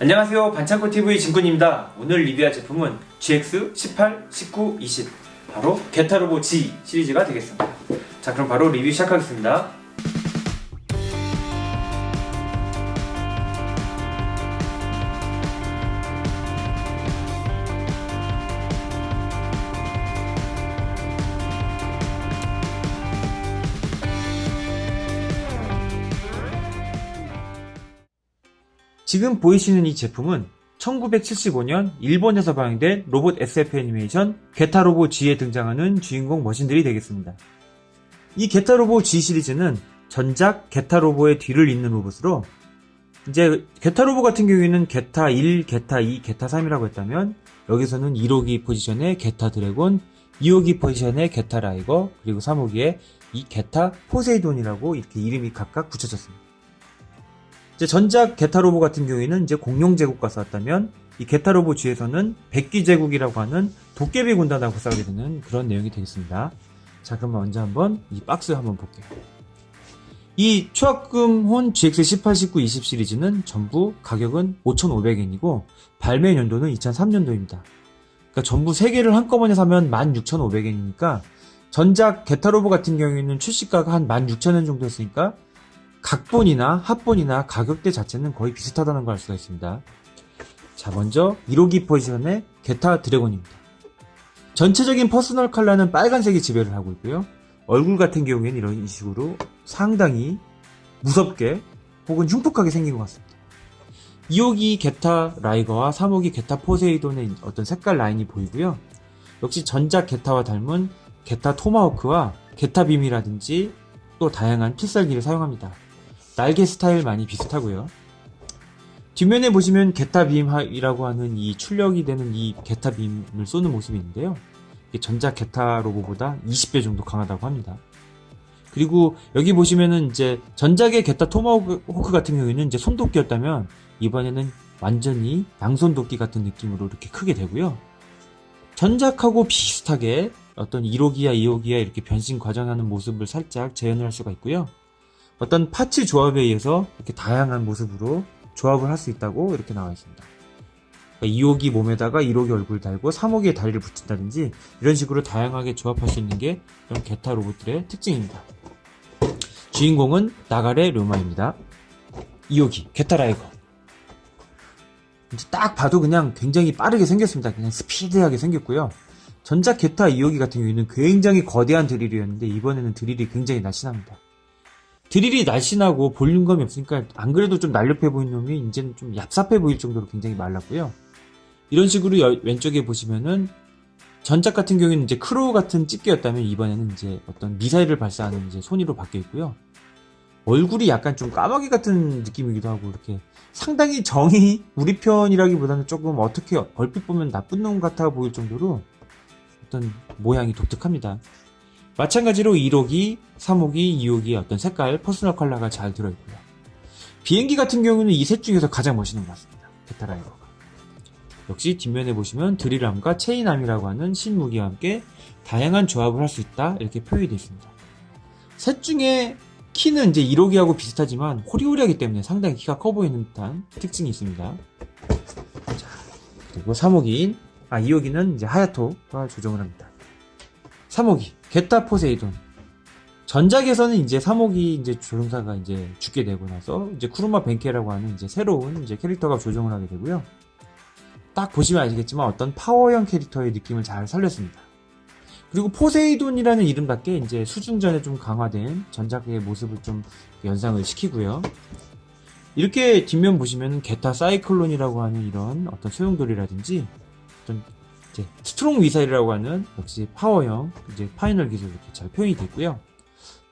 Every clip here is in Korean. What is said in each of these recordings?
안녕하세요. 반창고TV 진군입니다. 오늘 리뷰할 제품은 GX 18, 19, 20 바로 게타로보 G 시리즈가 되겠습니다. 자 그럼 바로 리뷰 시작하겠습니다 지금 보이시는 이 제품은 1975년 일본에서 방영된 로봇 SF 애니메이션 게타로보 G에 등장하는 주인공 머신들이 되겠습니다. 이 게타로보 G 시리즈는 전작 게타로보의 뒤를 잇는 로봇으로 이제 게타로보 같은 경우에는 게타 1, 게타 2, 게타 3이라고 했다면 여기서는 1호기 포지션의 게타 드래곤, 2호기 포지션의 게타 라이거, 그리고 3호기의 이 게타 포세이돈이라고 이렇게 이름이 각각 붙여졌습니다. 이제 전작 게타로보 같은 경우에는 이제 공룡 제국과 싸웠다면 이 게타로보 G에서는 백기 제국이라고 하는 도깨비 군단하고 싸우게 되는 그런 내용이 되겠습니다. 자, 그럼 먼저 한번 이 박스 한번 볼게요. 이 추학금혼 GX 18, 19, 20 시리즈는 전부 가격은 5,500엔이고 발매 연도는 2003년도입니다. 그러니까 전부 3개를 한꺼번에 사면 16,500엔이니까 전작 게타로보 같은 경우에는 출시가가 한 16,000엔 정도 했으니까 각본이나 합본이나 가격대 자체는 거의 비슷하다는 걸 알 수가 있습니다. 자, 먼저 1호기 포지션의 게타 드래곤입니다. 전체적인 퍼스널 컬러는 빨간색이 지배를 하고 있고요. 얼굴 같은 경우에는 이런 식으로 상당히 무섭게 혹은 흉폭하게 생긴 것 같습니다. 2호기 게타 라이거와 3호기 게타 포세이돈의 어떤 색깔 라인이 보이고요. 역시 전작 게타와 닮은 게타 토마호크와 게타 빔이라든지 또 다양한 필살기를 사용합니다. 날개 스타일 많이 비슷하고요. 뒷면에 보시면 게타빔이라고 하는 이 출력이 되는 이 게타빔을 쏘는 모습이 있는데요. 전작 게타 로보보다 20배 정도 강하다고 합니다. 그리고 여기 보시면은 이제 전작의 게타 토마호크 같은 경우에는 이제 손도끼였다면 이번에는 완전히 양손도끼 같은 느낌으로 이렇게 크게 되고요. 전작하고 비슷하게 어떤 1호기야 2호기야 이렇게 변신 과정하는 모습을 살짝 재현을 할 수가 있고요. 어떤 파츠 조합에 의해서 이렇게 다양한 모습으로 조합을 할 수 있다고 이렇게 나와 있습니다. 그러니까 2호기 몸에다가 1호기 얼굴 달고 3호기에 다리를 붙인다든지 이런 식으로 다양하게 조합할 수 있는 게 이런 게타 로봇들의 특징입니다. 주인공은 나가레 료마입니다. 2호기 게타 라이거. 딱 봐도 그냥 굉장히 빠르게 생겼습니다. 그냥 스피드하게 생겼고요. 전작 게타 2호기 같은 경우에는 굉장히 거대한 드릴이었는데 이번에는 드릴이 굉장히 날씬합니다. 드릴이 날씬하고 볼륨감이 없으니까 안 그래도 좀 날렵해 보이는 놈이 이제는 좀 얍삽해 보일 정도로 굉장히 말랐고요. 이런 식으로 여- 왼쪽에 보시면은 전작 같은 경우에는 이제 크로우 같은 집게였다면 이번에는 이제 어떤 미사일을 발사하는 이제 손이로 바뀌어 있고요. 얼굴이 약간 좀 까마귀 같은 느낌이기도 하고 이렇게 상당히 정이 우리 편이라기보다는 조금 어떻게 얼핏 보면 나쁜 놈 같아 보일 정도로 어떤 모양이 독특합니다. 마찬가지로 1호기, 3호기, 2호기의 어떤 색깔, 퍼스널 컬러가 잘 들어있고요. 비행기 같은 경우는 이 셋 중에서 가장 멋있는 것 같습니다. 베타라이거가. 역시 뒷면에 보시면 드릴암과 체인암이라고 하는 신무기와 함께 다양한 조합을 할 수 있다 이렇게 표현이 되어 있습니다. 셋 중에 키는 이제 1호기하고 비슷하지만 호리호리하기 때문에 상당히 키가 커 보이는 듯한 특징이 있습니다. 자, 그리고 3호기인, 아, 2호기는 이제 하야토가 조정을 합니다. 3호기, 게타 포세이돈. 전작에서는 이제 3호기 이제 조종사가 이제 죽게 되고 나서 이제 쿠르마 벤케라고 하는 이제 새로운 이제 캐릭터가 조정을 하게 되고요. 딱 보시면 아시겠지만 어떤 파워형 캐릭터의 느낌을 잘 살렸습니다. 그리고 포세이돈이라는 이름답게 이제 수중전에 좀 강화된 전작의 모습을 좀 연상을 시키고요. 이렇게 뒷면 보시면 게타 사이클론이라고 하는 이런 어떤 소용돌이라든지 어떤 이제 스트롱 미사일이라고 하는 역시 파워형 이제 파이널 기술 이렇게 잘 표현이 됐고요.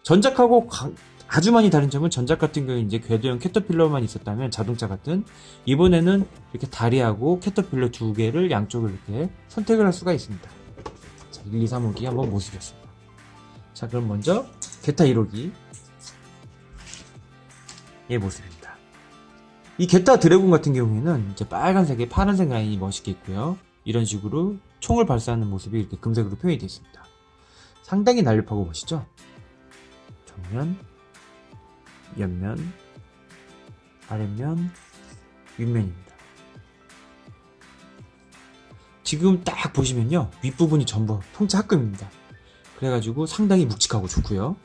전작하고 가- 아주 많이 다른 점은 전작 같은 경우에 이제 궤도형 캐터필러만 있었다면 자동차 같은 이번에는 이렇게 다리하고 캐터필러 두 개를 양쪽을 이렇게 선택을 할 수가 있습니다. 자, 1, 2, 3호기 한번 모습이었습니다. 자, 그럼 먼저 게타 1호기 의 모습입니다. 이 게타 드래곤 같은 경우에는 이제 빨간색에 파란색 라인이 멋있게 있고요. 이런 식으로 총을 발사하는 모습이 이렇게 금색으로 표현이 되어 있습니다. 상당히 날렵하고 멋있죠? 정면, 옆면, 아랫면, 윗면입니다. 지금 딱 보시면요. 윗부분이 전부 통짜 합금입니다. 그래가지고 상당히 묵직하고 좋고요.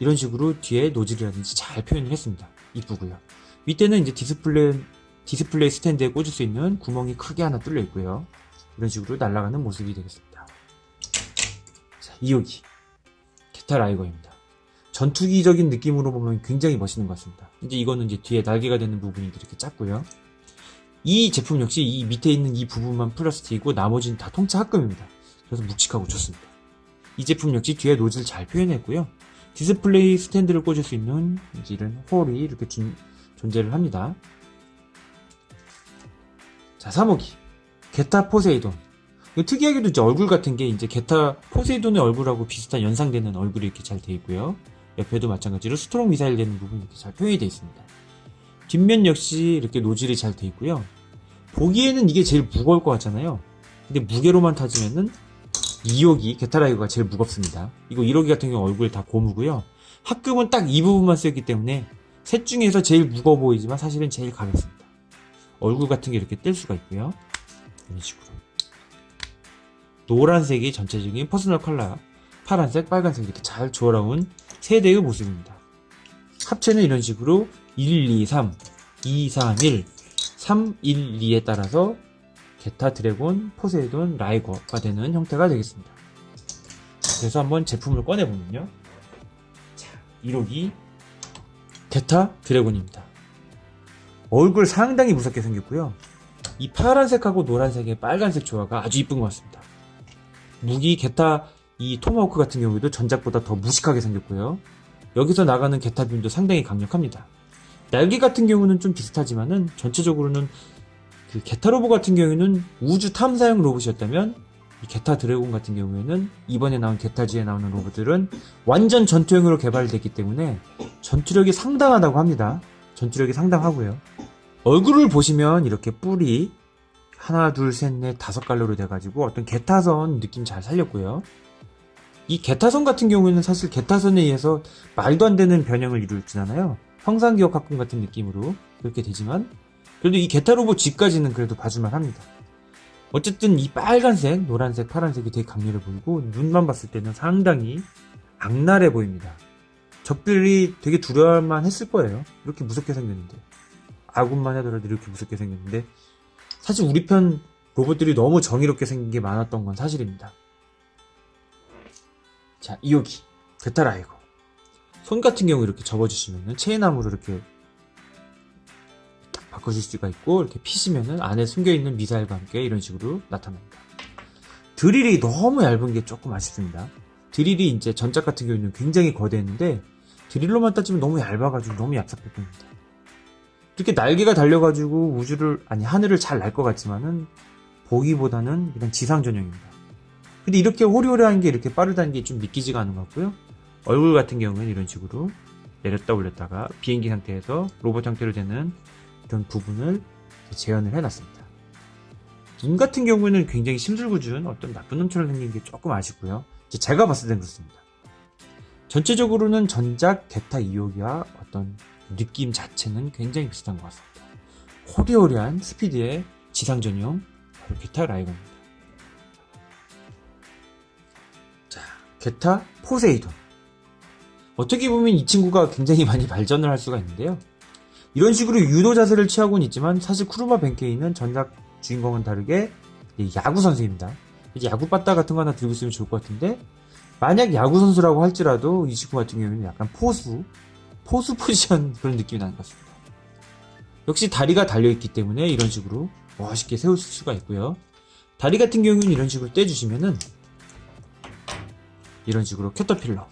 이런 식으로 뒤에 노즐이라든지 잘 표현을 했습니다. 이쁘고요. 밑에는 이제 디스플레이, 디스플레이 스탠드에 꽂을 수 있는 구멍이 크게 하나 뚫려 있고요. 이런 식으로 날아가는 모습이 되겠습니다. 자, 2호기. 게타 라이거입니다. 전투기적인 느낌으로 보면 굉장히 멋있는 것 같습니다. 이제 이거는 이제 뒤에 날개가 되는 부분이 이렇게 작고요. 이 제품 역시 이 밑에 있는 이 부분만 플라스틱이고 나머지는 다 통짜 합금입니다. 그래서 묵직하고 좋습니다. 이 제품 역시 뒤에 노즐 잘 표현했고요. 디스플레이 스탠드를 꽂을 수 있는 이런 홀이 이렇게 준- 존재를 합니다. 자, 3호기. 게타 포세이돈. 특이하게도 이제 얼굴 같은 게 이제 게타 포세이돈의 얼굴하고 비슷한 연상되는 얼굴이 이렇게 잘 돼 있고요. 옆에도 마찬가지로 스트롱 미사일 되는 부분이 이렇게 잘 표현이 되어 있습니다. 뒷면 역시 이렇게 노즐이 잘 돼 있고요. 보기에는 이게 제일 무거울 것 같잖아요. 근데 무게로만 따지면은 2호기 게타라이거가 제일 무겁습니다. 이거 1호기 같은 경우 얼굴 다 고무고요. 합금은 딱 이 부분만 쓰였기 때문에 셋 중에서 제일 무거워 보이지만 사실은 제일 가볍습니다. 얼굴 같은 게 이렇게 뗄 수가 있고요. 이런 식으로. 노란색이 전체적인 퍼스널 컬러, 파란색, 빨간색 이렇게 잘 조화로운 세 대의 모습입니다. 합체는 이런 식으로 1, 2, 3, 2, 3, 1, 3, 1, 2에 따라서 게타 드래곤, 포세이돈, 라이거가 되는 형태가 되겠습니다. 그래서 한번 제품을 꺼내보면요. 자, 1호기 게타 드래곤입니다. 얼굴 상당히 무섭게 생겼고요. 이 파란색하고 노란색의 빨간색 조화가 아주 이쁜 것 같습니다. 무기 게타 이 토마호크 같은 경우에도 전작보다 더 무식하게 생겼고요. 여기서 나가는 게타 빔도 상당히 강력합니다. 날개 같은 경우는 좀 비슷하지만은 전체적으로는 그 게타 로봇 같은 경우에는 우주 탐사용 로봇이었다면 이 게타 드래곤 같은 경우에는 이번에 나온 게타지에 나오는 로봇들은 완전 전투용으로 개발됐기 때문에 전투력이 상당하다고 합니다. 전투력이 상당하고요. 얼굴을 보시면 이렇게 뿔이 하나, 둘, 셋, 넷, 다섯 갈로로 돼가지고 어떤 게타선 느낌 잘 살렸고요. 이 게타선 같은 경우에는 사실 게타선에 의해서 말도 안 되는 변형을 이루었잖아요. 형상기억 합금 같은 느낌으로 그렇게 되지만 그래도 이 게타 로봇 G까지는 그래도 봐줄만 합니다. 어쨌든 이 빨간색, 노란색, 파란색이 되게 강렬해 보이고 눈만 봤을 때는 상당히 악랄해 보입니다. 적들이 되게 두려울만 했을 거예요. 이렇게 무섭게 생겼는데. 아군만 하더라도 이렇게 무섭게 생겼는데 사실 우리 편 로봇들이 너무 정의롭게 생긴 게 많았던 건 사실입니다. 자, 이호기. 게타라이고. 손 같은 경우 이렇게 접어주시면은 체인암으로 이렇게 딱 바꿔줄 수가 있고 이렇게 피시면은 안에 숨겨있는 미사일과 함께 이런 식으로 나타납니다. 드릴이 너무 얇은 게 조금 아쉽습니다. 드릴이 이제 전작 같은 경우는 굉장히 거대했는데 드릴로만 따지면 너무 얇아가지고 너무 얍삽해 보입니다. 이렇게 날개가 달려가지고 우주를 아니 하늘을 잘 날 것 같지만은 보기보다는 그냥 지상 전용입니다. 근데 이렇게 호리호리한 게 이렇게 빠르다는 게 좀 믿기지가 않은 것 같고요. 얼굴 같은 경우는 이런 식으로 내렸다 올렸다가 비행기 상태에서 로봇 형태로 되는 이런 부분을 재현을 해놨습니다. 눈 같은 경우에는 굉장히 심술궂은 어떤 나쁜 놈처럼 생긴 게 조금 아쉽고요. 제가 봤을 땐 그렇습니다. 전체적으로는 전작 게타 2호기와 어떤 느낌 자체는 굉장히 비슷한 것 같습니다. 호리호리한 스피드의 지상 전용 바로 게타 라이거입니다. 자, 게타 포세이돈. 어떻게 보면 이 친구가 굉장히 많이 발전을 할 수가 있는데요. 이런 식으로 유도 자세를 취하고는 있지만 사실 쿠르마 벤케이는 전작 주인공은 다르게 야구 선수입니다. 이제 야구 빠따 같은 거 하나 들고 있으면 좋을 것 같은데 만약 야구 선수라고 할지라도 이 친구 같은 경우에는 약간 포수, 포수 포지션 그런 느낌이 나는 것 같습니다. 역시 다리가 달려있기 때문에 이런 식으로 멋있게 세울 수가 있고요. 다리 같은 경우는 이런 식으로 떼주시면은 이런 식으로 캐터필러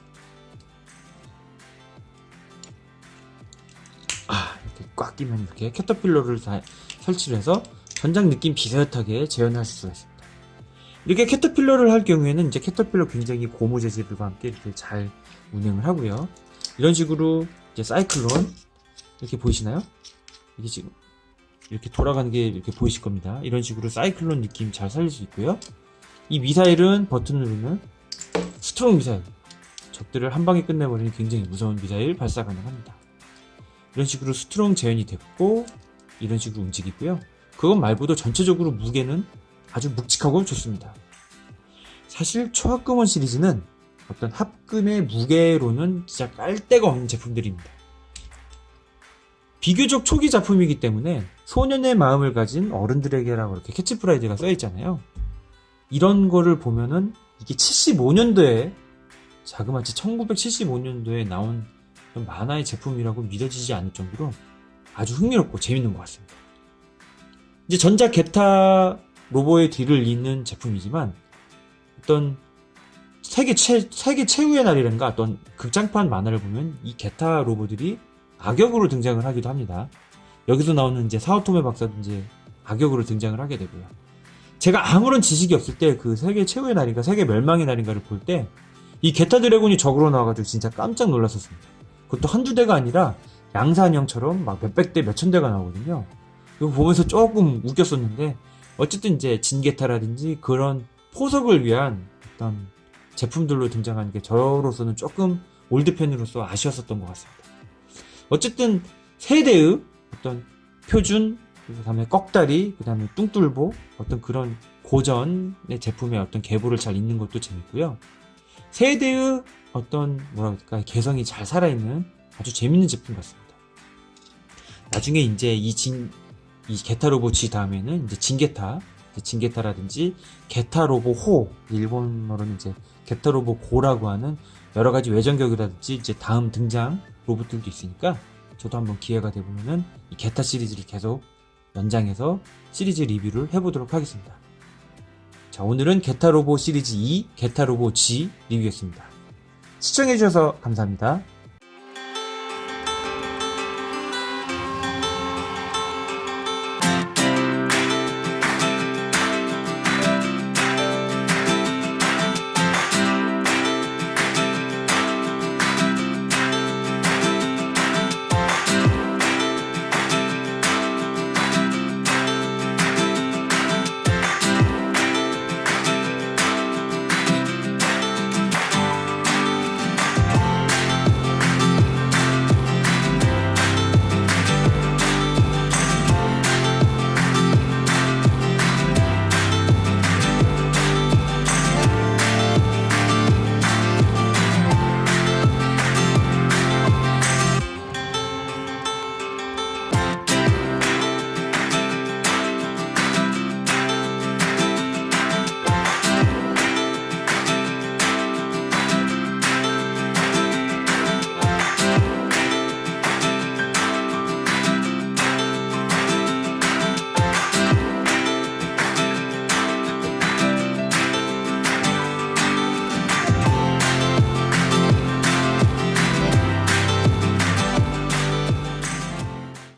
아 이렇게 꽉 끼면 이렇게 캐터필러를 다 설치를 해서 전장 느낌 비슷하게 재현하실 수가 있습니다. 이렇게 캐터필러를 할 경우에는 이제 캐터필러 굉장히 고무 재질과 함께 이렇게 잘 운행을 하고요. 이런 식으로 이제 사이클론 이렇게 보이시나요? 이게 지금 이렇게 돌아가는 게 이렇게 보이실 겁니다. 이런 식으로 사이클론 느낌 잘 살릴 수 있고요. 이 미사일은 버튼을 누르면 스트롱 미사일 적들을 한 방에 끝내버리는 굉장히 무서운 미사일 발사 가능합니다. 이런 식으로 스트롱 재현이 됐고 이런 식으로 움직이고요. 그것 말고도 전체적으로 무게는 아주 묵직하고 좋습니다. 사실 초합금원 시리즈는 어떤 합금의 무게로는 진짜 깔 데가 없는 제품들입니다. 비교적 초기 작품이기 때문에 소년의 마음을 가진 어른들에게라고 이렇게 캐치프라이즈가 써 있잖아요. 이런 거를 보면은 이게 75년도에 자그마치 1975년도에 나온 만화의 제품이라고 믿어지지 않을 정도로 아주 흥미롭고 재밌는 것 같습니다. 이제 전작 게타 로보의 뒤를 잇는 제품이지만 어떤 세계 최 세계 최후의 날이란가 어떤 극장판 만화를 보면 이 게타 로보들이 악역으로 등장을 하기도 합니다. 여기서 나오는 이제 사오토메 박사도 이제 악역으로 등장을 하게 되고요. 제가 아무런 지식이 없을 때 그 세계 최후의 날인가 세계 멸망의 날인가를 볼 때 이 게타 드래곤이 적으로 나와가지고 진짜 깜짝 놀랐었습니다. 그것도 한두 대가 아니라 양산형처럼 막 몇백 대, 몇천 대가 나오거든요. 이거 보면서 조금 웃겼었는데 어쨌든 이제 진게타라든지 그런 포석을 위한 어떤 제품들로 등장하는 게 저로서는 조금 올드팬으로서 아쉬웠었던 것 같습니다. 어쨌든 세대의 어떤 표준, 그 다음에 꺽다리, 그 다음에 뚱뚫보, 어떤 그런 고전의 제품의 어떤 계보를 잘 잇는 것도 재밌고요. 세대의 어떤 뭐라 그럴까 개성이 잘 살아있는 아주 재밌는 제품 같습니다. 나중에 이제 이 진, 이 게타로보 G 다음에는 이제 진게타, 진게타라든지 게타로보 호, 일본어로는 이제 게타로보 고라고 하는 여러 가지 외전격이라든지 이제 다음 등장 로봇들도 있으니까 저도 한번 기회가 되보면은 이 게타 시리즈를 계속 연장해서 시리즈 리뷰를 해보도록 하겠습니다. 자, 오늘은 게타로보 시리즈 2, 게타로보 G 리뷰였습니다. 시청해주셔서 감사합니다.